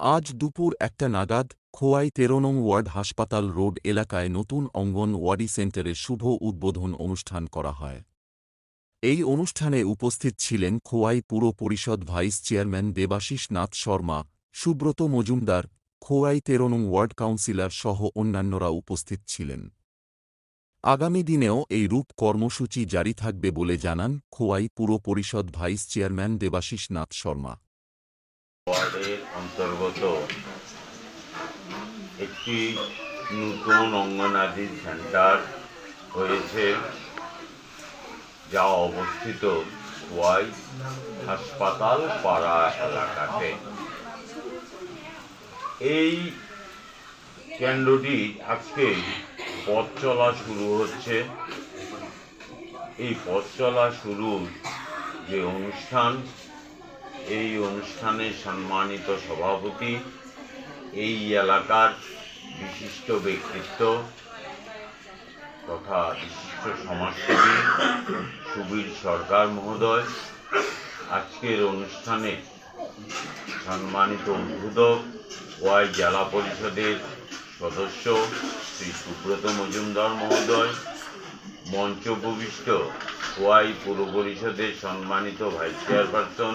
আজ দুপুর একটা নাগাদ খোয়াই তেরো নং ওয়ার্ড হাসপাতাল রোড এলাকায় নতুন অঙ্গনওয়াড়ি সেন্টারের শুভ উদ্বোধন অনুষ্ঠান করা হয়। এই অনুষ্ঠানে উপস্থিত ছিলেন খোয়াই পুর পরিষদ ভাইস চেয়ারম্যান দেবাশিস নাথ শর্মা, সুব্রত মজুমদার, খোয়াই তেরো নং ওয়ার্ড কাউন্সিলর সহ অন্যান্যরা উপস্থিত ছিলেন। আগামী দিনেও এই রূপ কর্মসূচি জারি থাকবে বলে জানান খোয়াই পুর পরিষদ ভাইস চেয়ারম্যান দেবাশিস নাথ শর্মা। ওয়ার্ডের অন্তর্গত একটি নতুন অঙ্গনাদি সেন্টার হয়েছে, যা অবস্থিত ওয়াই হাসপাতাল পাড়া এলাকাতে। এই কেন্দ্রটি আজকে পথ চলা শুরু হচ্ছে। এই পথ চলা শুরুর যে অনুষ্ঠান এই অনুষ্ঠানে সম্মানিত সভাপতি, এই এলাকার বিশিষ্ট ব্যক্তিত্ব তথা বিশিষ্ট সমাজসেবী সুবীর সরকার মহোদয়। আজকের অনুষ্ঠানে সম্মানিত উদ্বোধক ওয়াই জেলা পরিষদের সদস্য শ্রী সুব্রত মজুমদার মহোদয় মঞ্চ উপবিষ্ট ওয়াই পুর পরিষদের সম্মানিত ভাইস চেয়ারপারসন